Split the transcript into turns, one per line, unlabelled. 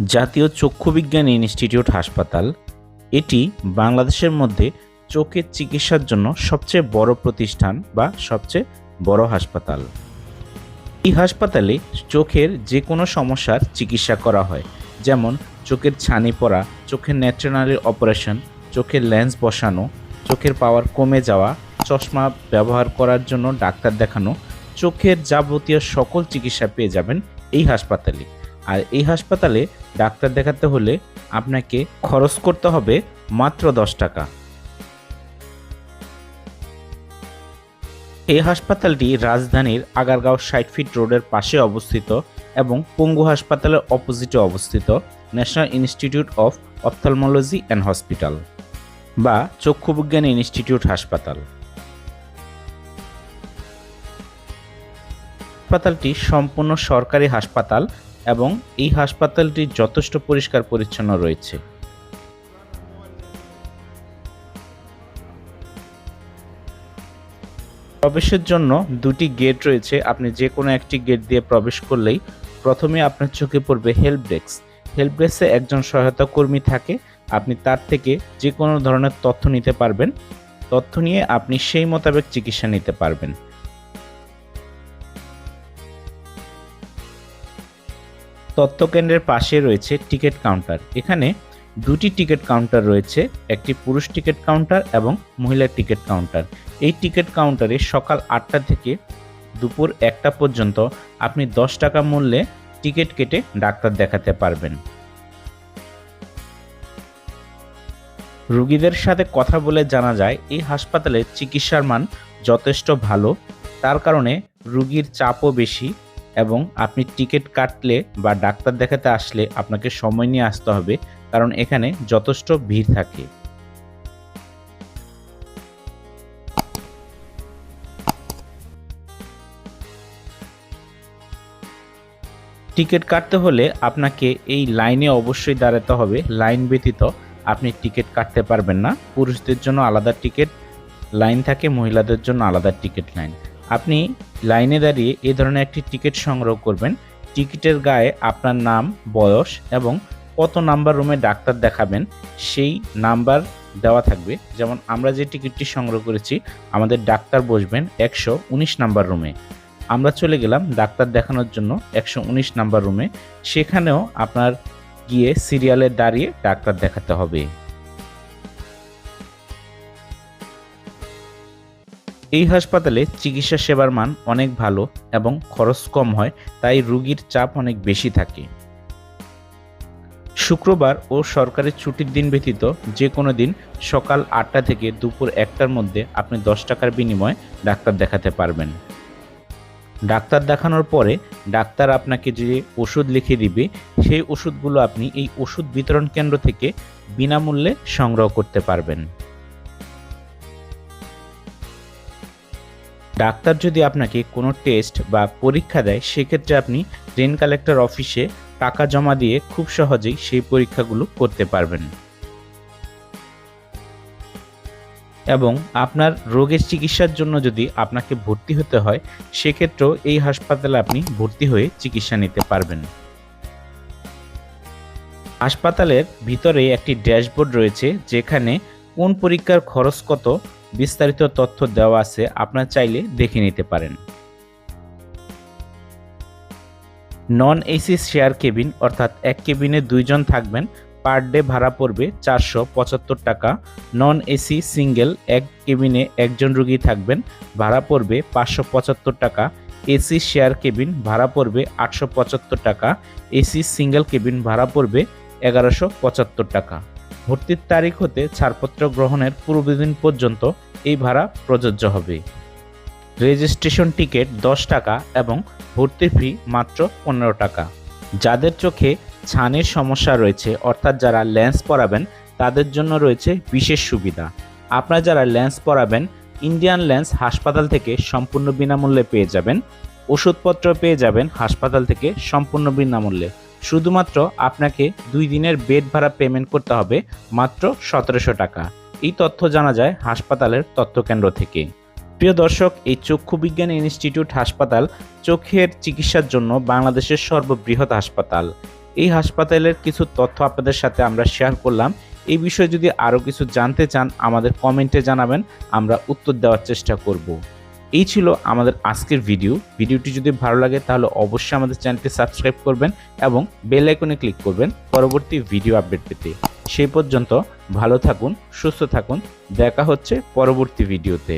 জাতীয় চক্ষু বিজ্ঞান ইনস্টিটিউট হাসপাতাল। এটি বাংলাদেশের মধ্যে চোখের চিকিৎসার জন্য সবচেয়ে বড় প্রতিষ্ঠান বা সবচেয়ে বড় হাসপাতাল। এই হাসপাতালে চোখের যে কোনো সমস্যার চিকিৎসা করা হয়, যেমন চোখের ছানি পড়া, চোখের ন্যাচারালি অপারেশন, চোখের লেন্স বসানো, চোখের পাওয়ার কমে যাওয়া, চশমা ব্যবহার করার জন্য ডাক্তার দেখানো, চোখের যাবতীয় সকল চিকিৎসা পেয়ে যাবেন এই হাসপাতালে। আর এই হাসপাতালে ডাক্তার দেখাতে হলে আপনাকে খরচ করতে হবে মাত্র দশ টাকা। এই হাসপাতালটি রাজধানীর আগারগাঁও ষাট ফিট রোডের পাশে অবস্থিত এবং পঙ্গু হাসপাতালের অপোজিটে অবস্থিত national institute of ophthalmology and hospital বা চক্ষুবিজ্ঞান ইনস্টিটিউট হাসপাতাল। হাসপাতালটি সম্পূর্ণ সরকারি হাসপাতাল এবং এই হাসপাতালটি যথেষ্ট পরিষ্কার পরিচ্ছন্ন রয়েছে। প্রবেশের জন্য দুটি গেট রয়েছে। আপনি যে কোনো একটি গেট দিয়ে প্রবেশ করলেই প্রথমে আপনার চোখে পড়বে হেল্প ডেস্ক। হেল্প ডেস্কে একজন সহায়তা কর্মী থাকে। আপনি তার থেকে যে কোনো ধরনের তথ্য নিতে পারবেন। তথ্য নিয়ে আপনি সেই মোতাবেক চিকিৎসা নিতে পারবেন। তথ্যকেন্দ্রের পাশে রয়েছে টিকিট কাউন্টার। এখানে দুটি টিকিট কাউন্টার রয়েছে, একটি পুরুষ টিকিট কাউন্টার এবং মহিলা টিকিট কাউন্টার। এই টিকিট কাউন্টারে সকাল আটটা থেকে দুপুর একটা পর্যন্ত আপনি দশ টাকা মূল্যে টিকিট কেটে ডাক্তার দেখাতে পারবেন। রুগীদের সাথে কথা বলে জানা যায়, এই হাসপাতালে চিকিৎসার মান যথেষ্ট ভালো। তার কারণে রুগীর চাপও বেশি। এবং আপনি টিকিট কাটলে বা ডাক্তার দেখাতে আসলে আপনাকে সময় নিয়ে আসতে হবে, কারণ এখানে যথেষ্ট ভিড় থাকে। টিকিট কাটতে হলে আপনাকে এই লাইনে অবশ্যই দাঁড়াতে হবে, লাইন ব্যতীত আপনি টিকিট কাটতে পারবেন না। পুরুষদের জন্য আলাদা টিকিট, লাইন থাকে মহিলাদের জন্য আলাদা টিকিট লাইন। আপনি লাইনে দাঁড়িয়ে এ ধরনের একটি টিকিট সংগ্রহ করবেন। টিকিটের গায়ে আপনার নাম, বয়স এবং কত নাম্বার রুমে ডাক্তার দেখাবেন, সেই নাম্বার দেওয়া থাকবে। যেমন আমরা যে টিকিটটি সংগ্রহ করেছি, আমাদের ডাক্তার বসবেন একশো উনিশ নাম্বার রুমে। আমরা চলে গেলাম ডাক্তার দেখানোর জন্য একশো উনিশ নাম্বার রুমে। সেখানেও আপনার গিয়ে সিরিয়ালে দাঁড়িয়ে ডাক্তার দেখাতে হবে। এই হাসপাতালে চিকিৎসা সেবার মান অনেক ভালো এবং খরচ কম হয়, তাই রুগীর চাপ অনেক বেশি থাকে। শুক্রবার ও সরকারি ছুটির দিন ব্যতীত যে কোনো দিন সকাল আটটা থেকে দুপুর একটার মধ্যে আপনি দশ টাকার বিনিময়ে ডাক্তার দেখাতে পারবেন। ডাক্তার দেখানোর পরে ডাক্তার আপনাকে যে ওষুধ লিখে দিবে, সেই ওষুধগুলো আপনি এই ওষুধ বিতরণ কেন্দ্র থেকে বিনামূল্যে সংগ্রহ করতে পারবেন। ডাক্তার যদি আপনাকে কোনো টেস্ট বা পরীক্ষা দেয়, সেক্ষেত্রে আপনি রেন কালেক্টর অফিসে টাকা জমা দিয়ে খুব সহজেই সেই পরীক্ষাগুলো করতে পারবেন। এবং আপনার রোগের চিকিৎসার জন্য যদি আপনাকে ভর্তি হতে হয়, সেক্ষেত্রেও এই হাসপাতালে আপনি ভর্তি হয়ে চিকিৎসা নিতে পারবেন। হাসপাতালের ভিতরে একটি ড্যাশবোর্ড রয়েছে, যেখানে কোন পরীক্ষার খরচ কত বিস্তারিত তথ্য দেওয়া আছে, আপনার চাইলে দেখে নিতে পারেন। নন এসি শেয়ার কেবিন অর্থাৎ এক কেবিনে দুইজন থাকবেন পার ডে ভাড়া পড়বে চারশো পঁচাত্তর টাকা। নন এসি সিঙ্গেল এক কেবিনে একজন রুগী থাকবেন, ভাড়া পড়বে পাঁচশো পঁচাত্তর টাকা। এসি শেয়ার কেবিন ভাড়া পড়বে আটশো পঁচাত্তর টাকা। এসি সিঙ্গেল কেবিন ভাড়া পড়বে এগারোশো পঁচাত্তর টাকা। ভর্তির তারিখ হতে ছাড়পত্র গ্রহণের পূর্বদিন পর্যন্ত এই ভাড়া প্রযোজ্য হবে। রেজিস্ট্রেশন টিকিট দশ টাকা এবং ভর্তি ফি মাত্র পনেরো টাকা। যাদের চোখে ছানির সমস্যা রয়েছে, অর্থাৎ যারা লেন্স পরাবেন, তাদের জন্য রয়েছে বিশেষ সুবিধা। আপনারা যারা লেন্স পরাবেন, ইন্ডিয়ান লেন্স হাসপাতাল থেকে সম্পূর্ণ বিনামূল্যে পেয়ে যাবেন। ওষুধপত্র পেয়ে যাবেন হাসপাতাল থেকে সম্পূর্ণ বিনামূল্যে। শুধুমাত্র আপনাকে দুই দিনের বেড ভাড়া পেমেন্ট করতে হবে মাত্র সতেরোশো টাকা। এই তথ্য জানা যায় হাসপাতালের তথ্যকেন্দ্র থেকে। প্রিয় দর্শক, এই চক্ষু বিজ্ঞান ইনস্টিটিউট হাসপাতাল চোখের চিকিৎসার জন্য বাংলাদেশের সর্ববৃহৎ হাসপাতাল। এই হাসপাতালের কিছু তথ্য আপনাদের সাথে আমরা শেয়ার করলাম। এই বিষয়ে যদি আরও কিছু জানতে চান, আমাদের কমেন্টে জানাবেন, আমরা উত্তর দেওয়ার চেষ্টা করব। এই ছিল আমাদের আজকের ভিডিও। ভিডিওটি যদি ভালো লাগে, তাহলে অবশ্যই আমাদের চ্যানেলটি সাবস্ক্রাইব করবেন এবং বেল আইকনে ক্লিক করবেন পরবর্তী ভিডিও আপডেট পেতে। সেই পর্যন্ত ভালো থাকুন, সুস্থ থাকুন। দেখা হচ্ছে পরবর্তী ভিডিওতে।